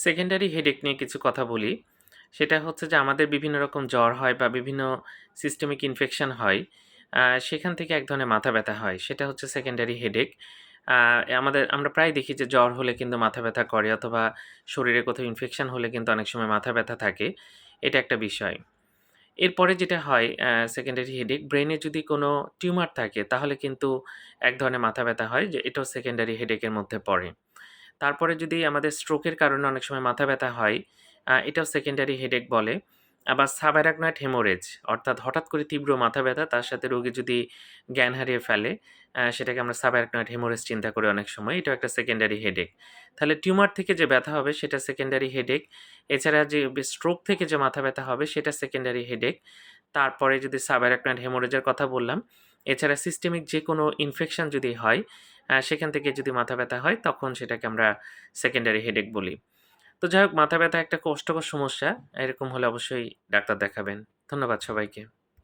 Secondary headache নিয়ে কিছু কথা বলি। সেটা হচ্ছে যে আমাদের বিভিন্ন রকম জ্বর হয় বা বিভিন্ন সিস্টেমিক ইনফেকশন হয়। সেখান থেকে এক ধরনের মাথা ব্যথা হয়। সেটা হচ্ছে সেকেন্ডারি হেডেক। আমাদের, আমরা প্রায় দেখি যে জ্বর হলে কিন্তু মাথা ব্যথা করে অথবা শরীরে কোথাও ইনফেকশন হলে কিন্তু অনেক সময় মাথা ব্যথা থাকে। এটা একটা বিষয়। এরপরে যেটা হয় সেকেন্ডারি হেডেক ব্রেনে যদি কোনো টিউমার থাকে তাহলে কিন্তু এক ধরনের মাথা ব্যথা হয় যে এটাও সেকেন্ডারি হেডেকের মধ্যে পড়ে। তারপরে যদি আমাদের স্ট্রোকের কারণে অনেক সময় মাথা ব্যথা হয়, এটাও সেকেন্ডারি হেডেক বলে। আবার সাবঅ্যারাকনয়েড হেমোরেজ অর্থাৎ হঠাৎ করে তীব্র মাথা ব্যথা তার সাথে রোগী যদি জ্ঞান হারিয়ে ফেলে, সেটাকে আমরা সাবঅ্যারাকনয়েড হেমোরেজ চিন্তা করি অনেক সময়। এটাও একটা সেকেন্ডারি হেডেক। তাহলে টিউমার থেকে যে ব্যথা হবে সেটা সেকেন্ডারি হেডেক। এছাড়া যে স্ট্রোক থেকে যে মাথা ব্যথা হবে সেটা সেকেন্ডারি হেডেক। তারপরে যদি সাবঅ্যারাকনয়েড হেমোরেজের কথা বললাম। এছাড়া সিস্টেমিক যে কোনো ইনফেকশন যদি হয়, সেখান থেকে যদি মাথা ব্যথা হয়, তখন সেটাকে আমরা সেকেন্ডারি হেডেক বলি। তো যাই হোক, মাথা ব্যথা একটা কষ্টকর সমস্যা। এরকম হলে অবশ্যই ডাক্তার দেখাবেন। ধন্যবাদ সবাইকে।